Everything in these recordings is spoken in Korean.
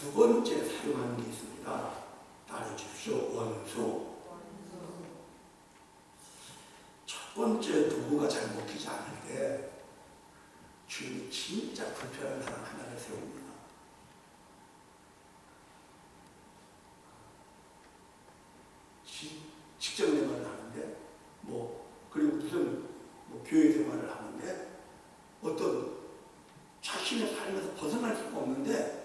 두 번째 사용하는 게 있습니다. 따라 주십시오. 원수. 첫 번째 도구가 잘 먹히지 않을 때 주인이 진짜 불편한 사람 하나를 세웁니다. 지- 직장 생활을 하는데 뭐 그리고 무슨 뭐 교회 생활을 하는데 어떤 자신의 삶에서 벗어날 수가 없는데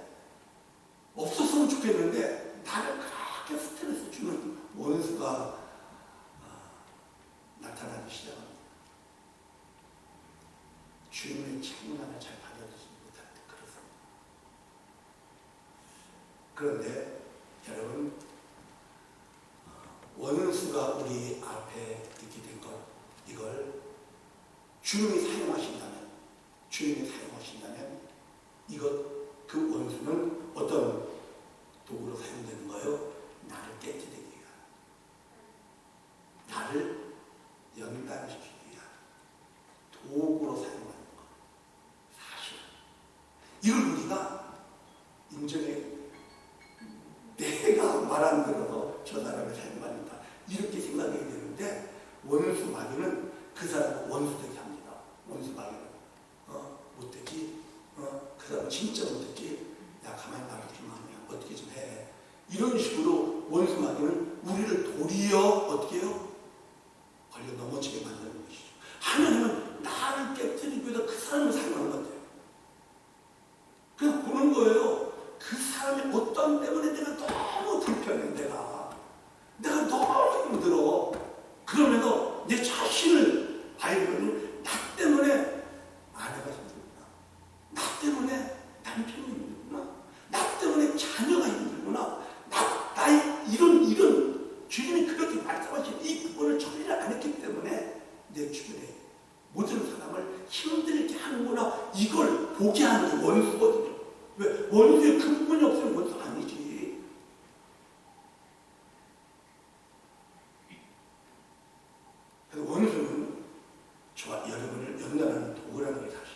없었으면 좋겠는데 나를 그렇게 스트레스 주는 원수가 아, 나타나기 시작합니다. 주님의 책임만을 잘 받아들이지 때 그렇습니다. 그런데 여러분 어, 원수가 우리 앞에 있게 된 것 이걸 주님이 사용하신다면 주님이 사용하신다면 이것 그 원수는 어떤 도구로 사용되는 거예요? 나를 깨뜨리기 위한 나를 연단시키기 위한 도구로 사용하는 것 사실 이걸 우리가 인정해 내가 말 안 들어서 저 사람을 사용받는다 이렇게 생각해야 되는데 원수 마귀는 그 사람을 원수 되게 합니다. 원수 마귀는. 어? 못되지? 어그 사람 진짜 못되지? 야 가만히 나를 좀 하면 어떻게 좀 해? 이런 식으로 원수 마귀는 우리를 도리어 어떻게 해요 걸려 넘어지게 만드는 것이죠 하나님은 나를 깨뜨리기 위해서 그 사람을 사용하는 건데 그냥 보는 거예요 그 사람이 어떤 때문에 내가 너무 불편해 내가 내가 너무 힘들어 그러면서 내 자신을 알고는 나 때문에 아내가 힘들구나 나 때문에 남편이 힘들구나 나 때문에 자녀가 힘들구나 나, 나의 이런 이런 주님이 그렇게 말씀하신 이 부분을 처리를 안 했기 때문에 내 주변에 모든 사람을 힘들게 하는구나 이걸 보게 하는 게 원수거든요 왜? 원수의 그 부분이 없으면 원수 아니지 그래서 원수는 저와 연단하는 도구라는 걸 사실.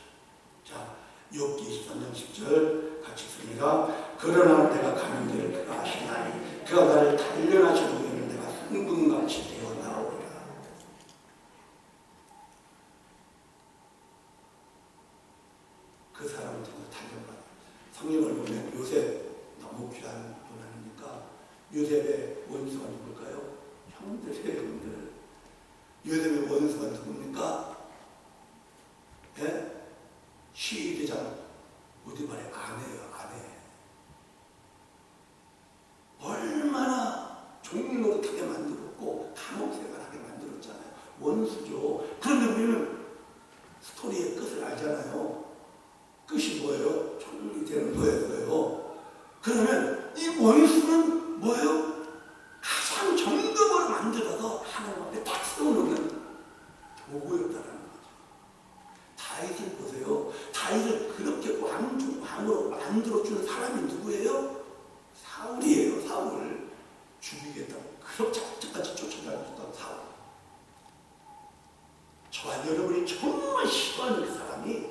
자, 욥기 23장 10절 같이 읽습니다. 그러나 내가 가는 길을 그가 아시나니 그가 나를 단련하시고 이는 내가 흥분같이 되어 나오리라. 그 사람을 통해 단련받아. 성경을 보면 요셉 너무 귀한 분 아닙니까? 요셉의 원수가 누굴까요? 형들이에요, 형들. 요셉의 원수가 누굽니까? 예? 시대장 어디 말해 아내예요 아내 얼마나 종노릇하게 만들었고 감옥 생활하게 만들었잖아요 원수죠 그런데 우리는 스토리의 끝을 알잖아요 끝이 뭐예요? 종이 되는 거예요 그러면 이 원수는 뭐예요? 가장 정금으로 만들어서 하나님 앞에 딱 세워놓는 도구였다라는 거죠. 다윗을 보세요. 다윗을 그렇게 왕, 왕으로 만들어주는 사람이 누구예요? 사울이에요, 사울. 죽이겠다고. 그렇게 작작같이 쫓아다녔던 사울. 저와 여러분이 정말 싫어하는 그 사람이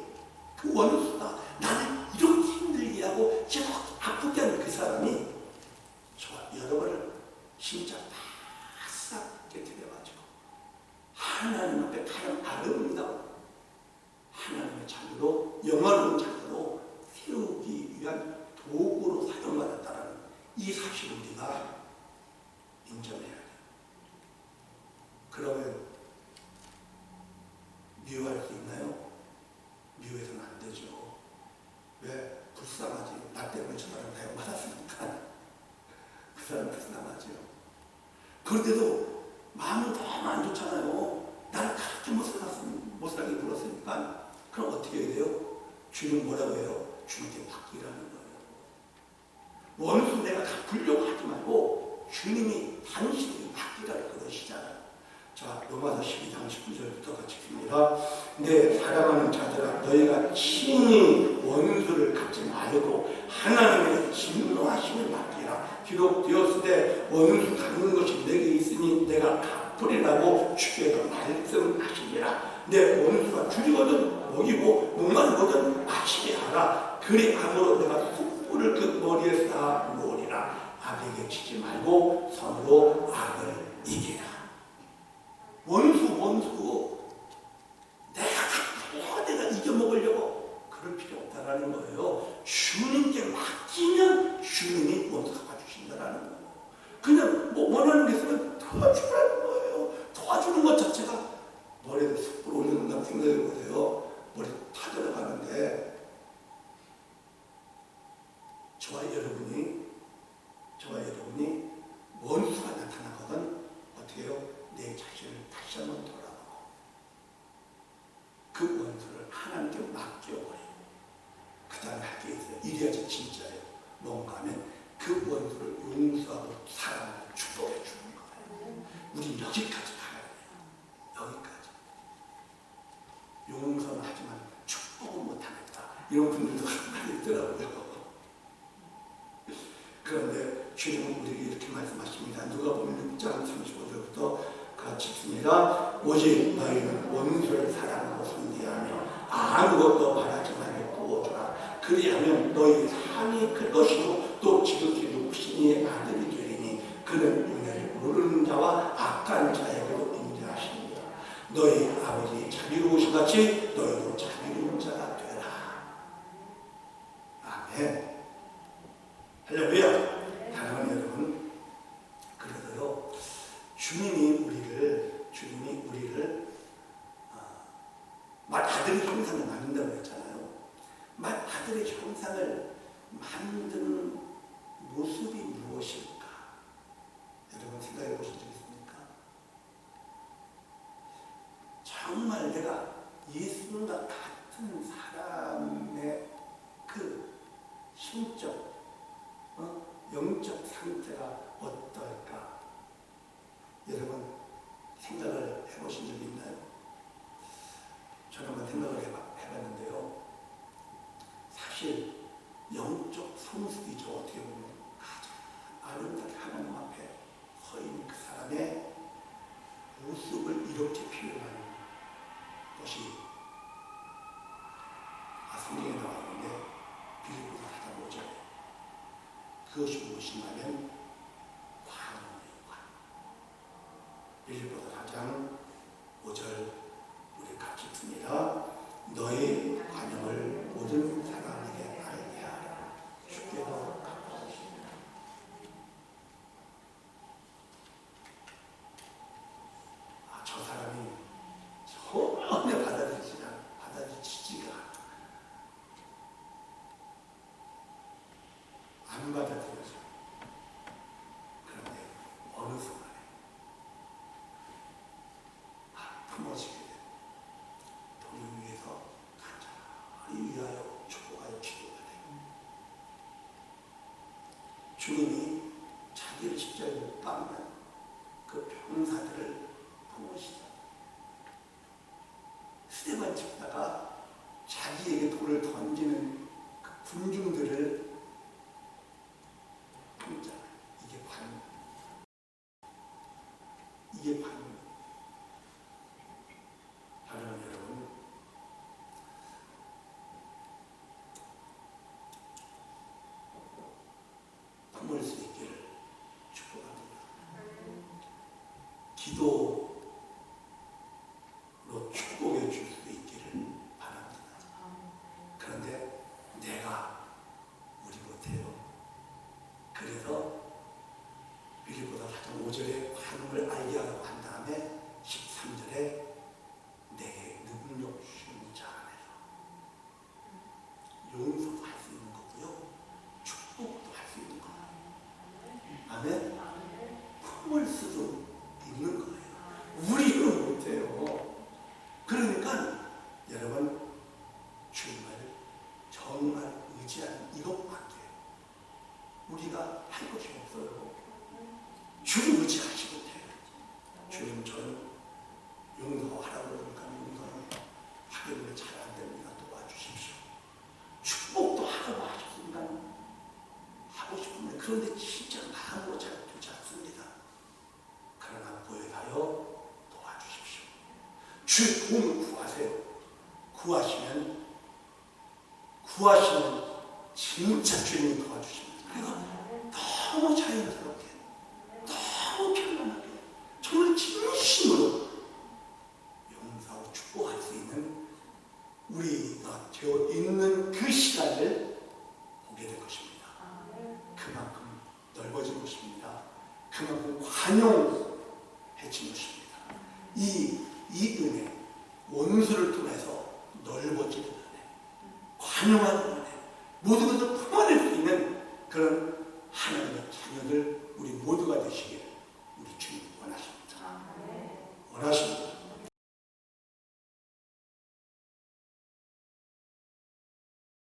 그원수다. 나를 이렇게 힘들게 하고 계속 아프게 하는 그 사람이 저와 여러분을 진짜 바싹 깨뜨려가지고 하나님 앞에 가장 아름다운 하나님의 자녀로 영화로운 자녀로 세우기 위한 도구로 사용받았다는 이 사실을 우리가 인정해야 돼요. 그러면 미워할 수 있나요? 미워해서는 안 되죠. 왜? 불쌍하지. 나 때문에 저 사람 사용받았으니까. 그 사람 불쌍하죠. 그런데도 마음이 너무 안 좋잖아요. 나를 그렇게 못 살게 굴었으니까. 그럼 어떻게 해야 돼요? 주님 뭐라고 해요? 주님께 맡기라는 거예요. 원수 내가 갚으려고 하지 말고 주님이 당신이 맡기라는 그러시잖아요. 자, 로마서 12장 19절부터 같이 봅니다. 내 사랑하는 자들아, 너희가 친히 원수를 갖지 말고 하나님의 진노하심을 맡 기라. 비록 되었으되 원수 갚는 것이 내게 있으니 내가 갚으리라고 주께서 말씀하시니라. 내 원수가 줄이거든 먹이고 목마르거든 마시게 하라. 그리 함으로 내가 숙부를 그 머리에 쌓아 놓으리라 악에게 치지 말고 서로 악을 이기라 원수 내가 갖고 내가 이겨먹으려고 그럴 필요 없다라는 거예요 주님께 맡기면 주님이 원수 갚아주신다라는 거예요 그냥 뭐 원하는 게 있으면 도와주라는 거예요 도와주는 것 자체가 머리에 숯불 올려놓는다고 생각해 보세요. 머리 타들어가는데. 저와 여러분이 저와 여러분이 원수가 나타나거든 어떻게 해요? 내 자신을 다시 한번 돌아보고 그 원수를 하나님께 맡겨버리고 그 다음에 할게 있어요. 이래야지 진짜예요. 뭔가 하면 그 원수를 용서하고 사랑하고 축복해 주는 거예요 우리 여기까지 가야 돼요 여기까지 용서는 하지만 축복은 못하겠다 이런 분들도 많이 있더라고요 그런데 주님은 우리에게 이렇게 말씀하십니다. 누가 보면 6장 35절부터 같이 읽습니다. 오직 너희는 원수를 사랑하고 순리하며 아무것도 바라지 말고 구워주라. 그리하면 너희 상이 클 것이요 또 지극히 이의 아들이 되리니 그는 은혜를 모르는 자와 악한 자에게도 인자하십니다. 너희 아버지 자비로우신 같이 너희도 자비로운 자가 되라. 아멘. 할렐루야. 사랑하는 여러분, 그래도요, 주님이 우리를, 주님이 우리를, 아, 말 아들의 형상을 만든다고 했잖아요. 말 아들의 형상을 만드는 모습이 무엇일까? 여러분 생각해 보신 적 있습니까? 정말 내가 예수님과 같은 사람의 그 심적, 어? 영적 상태가 어떨까? 여러분 생각을 해보신 적이 있나요? 저는 한번 생각을 해봐, 해봤는데요. 사실 영적 성숙이죠. 어떻게 보면 가장 아름답게 하나님 앞에 서 있는 그 사람의 모습을 이렇게 표현하는 것이 아, 성경에 나와 있는데 빌립보서 4장 5절에 그것이 무엇이냐면 관원이에요. 관. 빌립보서 4장 5절 우리 같이 듭니다. 너의 관용을 모든 사람에게 알게 하라. 주께서 갚아주십니다. 아, 저 사람이 전혀 받아들이지 않아. 받아들이지가 않아. 안 받아들여져. 그런데 어느 순간에 아, 품어지게 돼. 돈을 위해서 간절히 위하여 축복하여 기도가 돼. 주님이 자기를 십자가에 못 박는 그 병사들을 품으시다. 스테반 집사가 자기에게 돌을 던지는 그 군중들을 품잖아요. 이게 관. 이게 관. 사랑하는 여러분, 품을 수 있기를 축복합니다. 기도로 축복해 줄 수 있기를 바랍니다. 그런데 내가 우리 못해요. 그래서 빌립보다 4장 5절에 관음을 알게 하라고 한 다음에 13절에 주의 도움을 구하세요. 구하시면 구하시면 진짜 주님이 도와주십니다. 그리고 너무 자연스럽게 너무 편안하게 정말 진심으로 용서하고 축복할 수 있는 우리가 되어 있는 그 시간을 보게 될 것입니다. 그만큼 넓어진 것입니다. 그만큼 관용 원수를 통해서 넓어지는 은혜, 관용하는 은혜, 모든 것을 품어낼 수 있는 그런 하나님의 자녀들 우리 모두가 되시길 우리 주님 원하십니다. 원하십니다.